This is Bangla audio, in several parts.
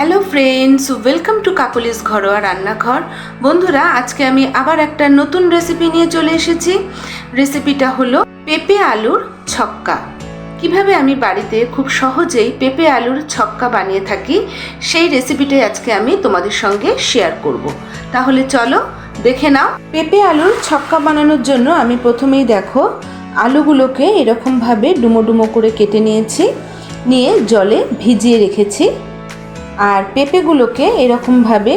Hello friends welcome to Kakoli's ঘরোয়া রান্নাঘর বন্ধুরা, আজকে আমি আবার একটা নতুন রেসিপি নিয়ে চলে এসেছি। রেসিপিটা হলো পেঁপে আলুর ছক্কা। কীভাবে আমি বাড়িতে খুব সহজেই পেঁপে আলুর ছক্কা বানিয়ে থাকি, সেই রেসিপিটাই আজকে আমি তোমাদের সঙ্গে শেয়ার করব। তাহলে চলো, দেখে নাও। পেঁপে আলুর ছক্কা বানানোর জন্য আমি প্রথমেই দেখো, আলুগুলোকে এরকমভাবে ডুমো ডুমো করে কেটে নিয়েছি। নিয়ে জলে ভিজিয়ে রেখেছি। আর পেঁপেগুলোকে এরকমভাবে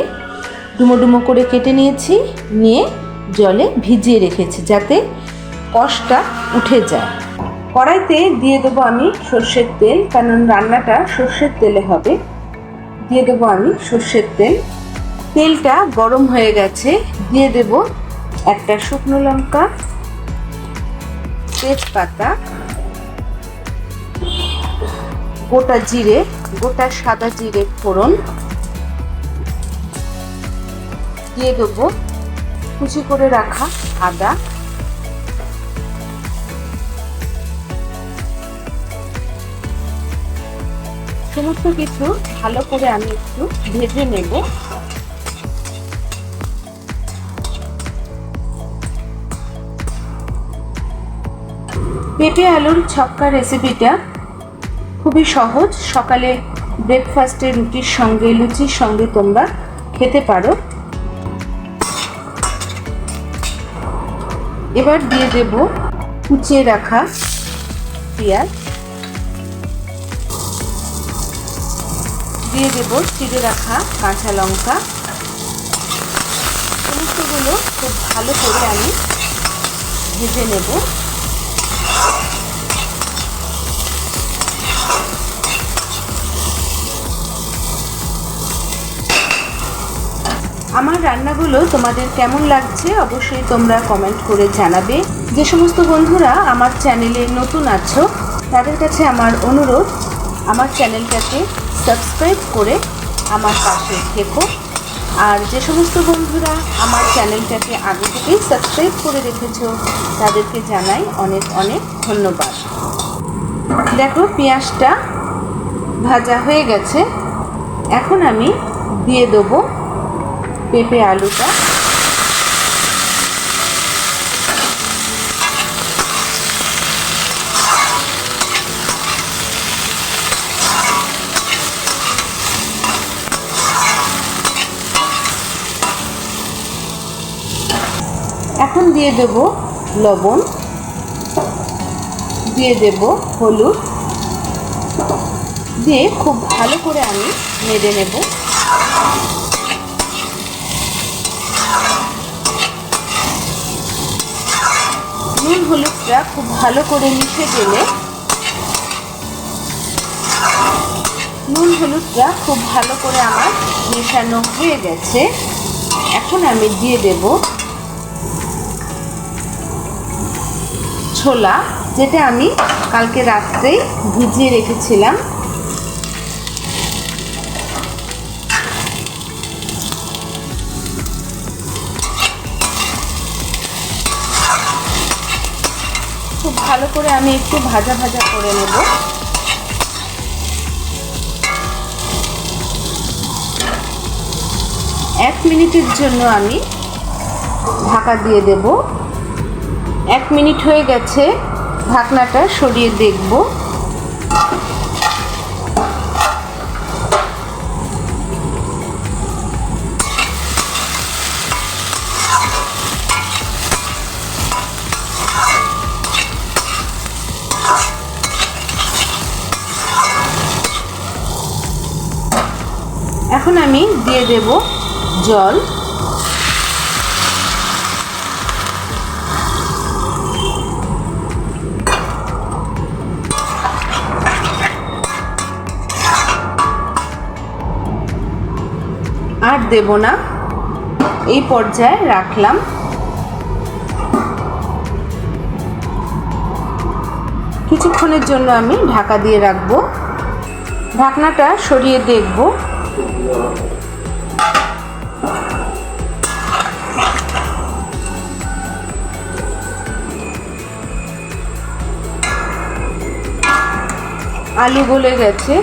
ডুমো ডুমো করে কেটে নিয়েছি, নিয়ে জলে ভিজিয়ে রেখেছি যাতে কষটা উঠে যায়। কড়াইতে দিয়ে দেবো আমি সর্ষের তেল, কারণ রান্নাটা সর্ষের তেলে হবে। দিয়ে দেবো আমি সর্ষের তেল। তেলটা গরম হয়ে গেছে। দিয়ে দেব একটা শুকনো লঙ্কা, তেজপাতা, গোটা জিরে গোটা সাদা জিরে ফোড়ন দিয়ে দেবো। কুচি করে রাখা আদা। সমস্ত কিছু ভালো করে আমি একটু ভেজে নেব। পেঁপে আলুর ছক্কা রেসিপিটা খুবই সহজ। সকালে ব্রেকফাস্টে রুটির সঙ্গে, লুচির সঙ্গে তোমরা খেতে পারো। এবার দিয়ে দেব কুচিয়ে রাখা পেঁয়াজ। দিয়ে দেব চিড়ে রাখা কাঁচা লঙ্কা। সমস্তগুলো খুব ভালো করে আমি ভেজে নেব। আমার রান্নাগুলো তোমাদের কেমন লাগছে অবশ্যই তোমরা কমেন্ট করে জানাবে। যে সমস্ত বন্ধুরা আমার চ্যানেলে নতুন আছো, তাদের কাছে আমার অনুরোধ, আমার চ্যানেলটাকে সাবস্ক্রাইব করে আমার পাশে থেকো। আর যে সমস্ত বন্ধুরা আমার চ্যানেলটাকে আগে থেকেই সাবস্ক্রাইব করে রেখেছো, তাদেরকে জানাই অনেক অনেক ধন্যবাদ। দেখো, পেঁয়াজটা ভাজা হয়ে গেছে। এখন আমি দিয়ে দেবো পেঁপে আলুটা। এখন দিয়ে দেব লবণ, দিয়ে দেব হলুদ। দিয়ে খুব ভালো করে আমি নেড়ে নেব নুন হলুদটা খুব ভালো করে মিশে গেলে নুন হলুদটা খুব ভালো করে আমার মেশানো হয়ে গেছে। এখন আমি দিয়ে দেব ছোলা, যেটা আমি কালকে রাত্রেই ভিজিয়ে রেখেছিলাম। ভালো করে আমি একটু ভাজা ভাজা করে নেব। এক মিনিটের জন্য আমি ঢাকা দিয়ে দেব। এক মিনিট হয়ে গেছে, ঢাকনাটা সরিয়ে দেখব। এখন আমি দিয়ে দেব জল। আর দেব না। এই পর্যায়ে রাখলাম। কিছুক্ষণের জন্য আমি ঢাকা দিয়ে রাখব। ঢাকনাটা সরিয়ে দেখব। আলু গলে গেছে।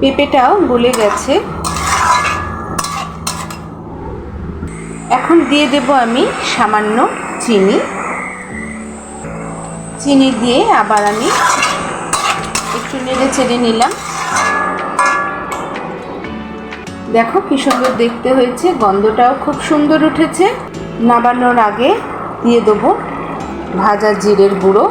পেঁপেটাও গলে গেছে। এখন দিয়ে দেব আমি সামান্য চিনি। চিনি দিয়ে আবার আমি একটু নেড়ে চেড়ে নিলাম। দেখো কি সুন্দর দেখতে হয়েছে, গন্ধটাও খুব সুন্দর উঠেছে। নামানোর আগে দিয়ে দেবো ভাজা জিরের গুঁড়ো।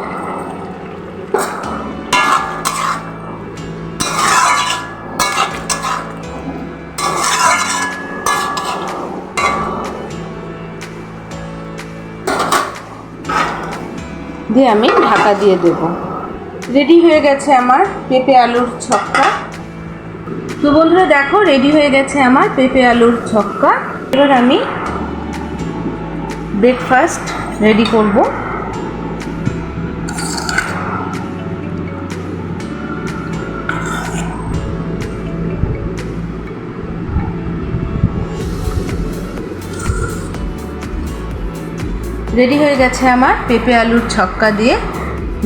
দিয়ে আমি ঢাকা দিয়ে দেব। রেডি হয়ে গেছে আমার পেঁপে আলুর ছক্কা। তো বন্ধুরা দেখো রেডি হয়ে গেছে আমার পেঁপে আলুর ছক্কা। এবার আমি ব্রেকফাস্ট রেডি করব। রেডি হয়ে গেছে আমার পেঁপে আলুর ছক্কা দিয়ে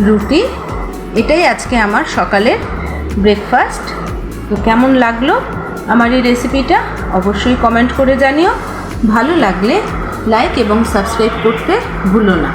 রুটি। এটাই আজকে আমার সকালের ব্রেকফাস্ট তো কেমন লাগল আমার এই রেসিপিটা অবশ্যই কমেন্ট করে জানিও। ভালো লাগলে লাইক এবং সাবস্ক্রাইব করতে ভুলো না।